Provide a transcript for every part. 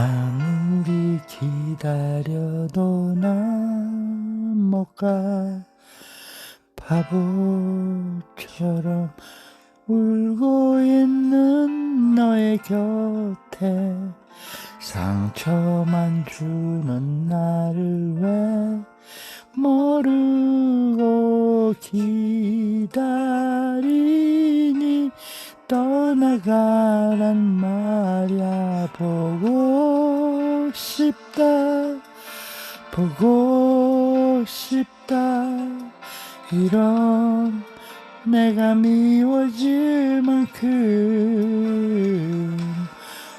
아무리 기다려도 난 못 가 바보처럼 울고 있는 너의 곁에 상처만 주는 나를 왜 모르고 기다리니? 떠나가란 말야. 보고 싶다. 보고 싶다. 이런 내가 미워질 만큼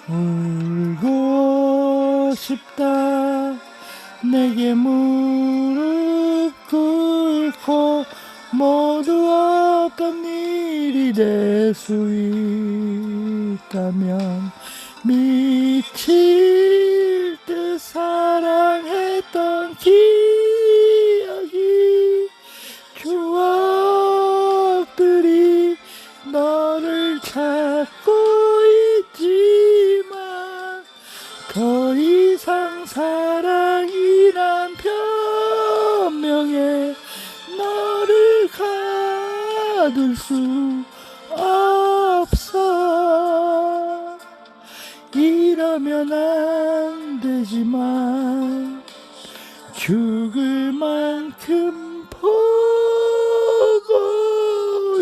울고 싶다. 내게 무릎 꿇고 모두 없던 일이 될 수 있다면 미칠 더 이상 사랑이란 변명에 너를 가둘 수 없어. 이러면 안 되지만 죽을 만큼 보고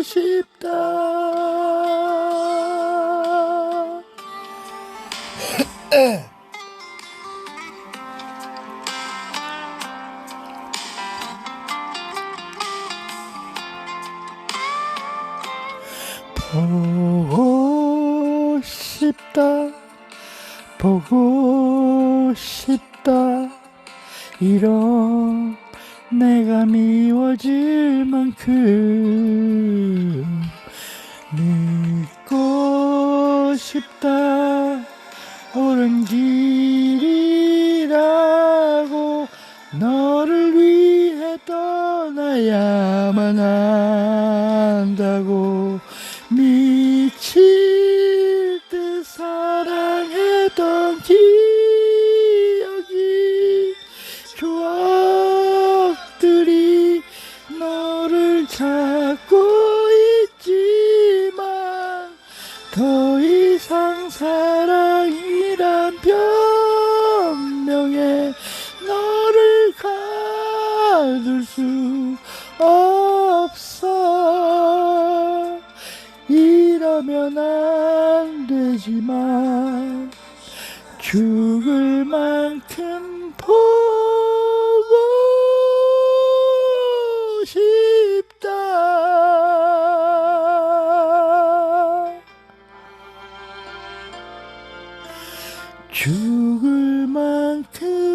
싶다 보고 싶다 보고 싶다. 이런 내가 미워질 만큼 이러면 안 되지만 죽을 만큼 보고 싶다. 죽을 만큼